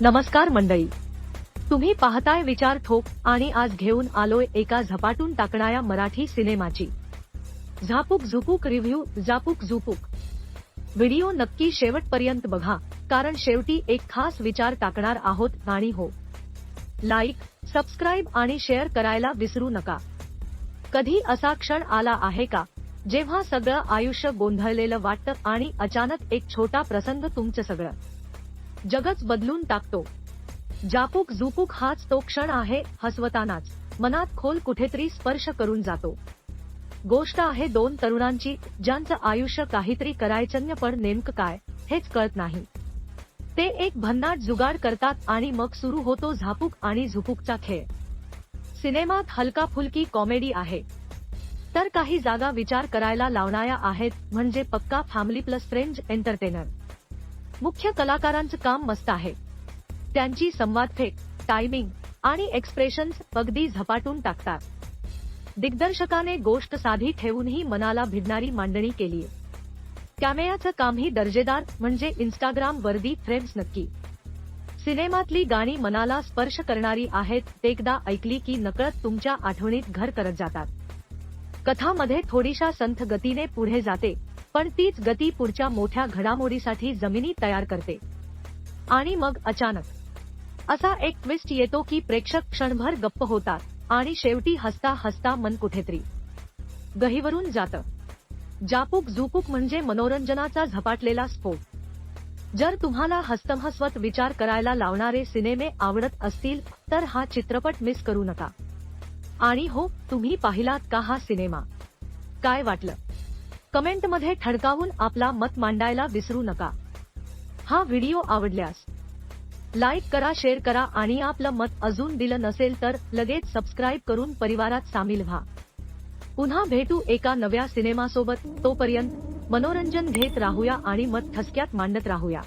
नमस्कार मंडळी. तुम्ही पाहताय विचार ठोक आणि आज घेऊन आलोय एका झपाटून टाकणाऱ्या मराठी सिनेमाची. झापूक झुपूक रिव्ह्यू झापूक झुपूक. व्हिडिओ नक्की शेवटपर्यंत बघा कारण शेवटी एक खास विचार टाकणार आहोत हो. आणि हो. लाईक सबस्क्राईब आणि शेअर करायला विसरू नका. कधी असा क्षण आला आहे का? जेव्हा सगळं आयुष्य गोंधळलेलं वाटतं आणि अचानक एक छोटा प्रसंग तुमचं सगळं. जगच बदलून टाकतो. जापूक झुपूक हाच तो क्षण आहे हसवतानाच. मनात खोल कुठेतरी स्पर्श करून जातो. गोष्ट आहे दोन तरुणांची ज्यांचं आयुष्य काहीतरी करायचन्य पण नेमकं काय हेच कळत नाही. ते एक भन्नाट जुगाड करतात आणि मग सुरू होतो झापूक आणि झुपूकचा खेळ. सिनेमात हलका फुलकी कॉमेडी आहे. तर काही जागा विचार करायला लावणाऱ्या आहेत म्हणजे पक्का फॅमिली प्लस फ्रेंड एंटरटेनर मुख्य कलाकारांचं काम मस्त आहे. त्यांची संवाद फेक टायमिंग आणि एक्सप्रेशन्स अगदी झपाटून टाकतात. दिग्दर्शकाने गोष्ट साधी ठेवूनही मनाला भिडणारी मांडणी केलीय. कॅमेऱ्याचं कामही दर्जेदार म्हणजे इंस्टाग्राम वर्दी फ्रेम्स नक्की. सिनेमातली गाणी मनाला स्पर्श करणारी आहेत एकदा ऐकली की नकळत तुमच्या आठवणीत घर करत जातात. कथामध्ये थोडीशा संथ गतीने पुढे जाते पण तीच गती पुढच्या मोठ्या घडामोडीसाठी जमिनी तयार करते. आणि मग अचानक असा एक ट्विस्ट येतो की प्रेक्षक क्षणभर गप्प होतात आणि शेवटी हसता हसता मन कुठेतरी गहीवरून जातं. जापूक झुपूक म्हणजे मनोरंजनाचा झपाटलेला स्फोट. जर तुम्हाला हस्तमहस्वत विचार करायला लावणारे सिनेमे आवडत असतील तर हा चित्रपट मिस करू नका. आणि हो तुम्ही पाहिलात का हा सिनेमा? काय वाटलं? कमेंटमध्ये ठडकावून आपला मत मांडायला विसरू नका. हा व्हिडिओ आवडल्यास लाईक करा शेअर करा आणि आपलं मत अजून दिलं नसेल तर लगेच सबस्क्राईब करून परिवारात सामील व्हा. पुन्हा भेटू एका नव्या सिनेमासोबत. तोपर्यंत मनोरंजन घेत राहूया आणि मत ठसक्यात मांडत राहूया.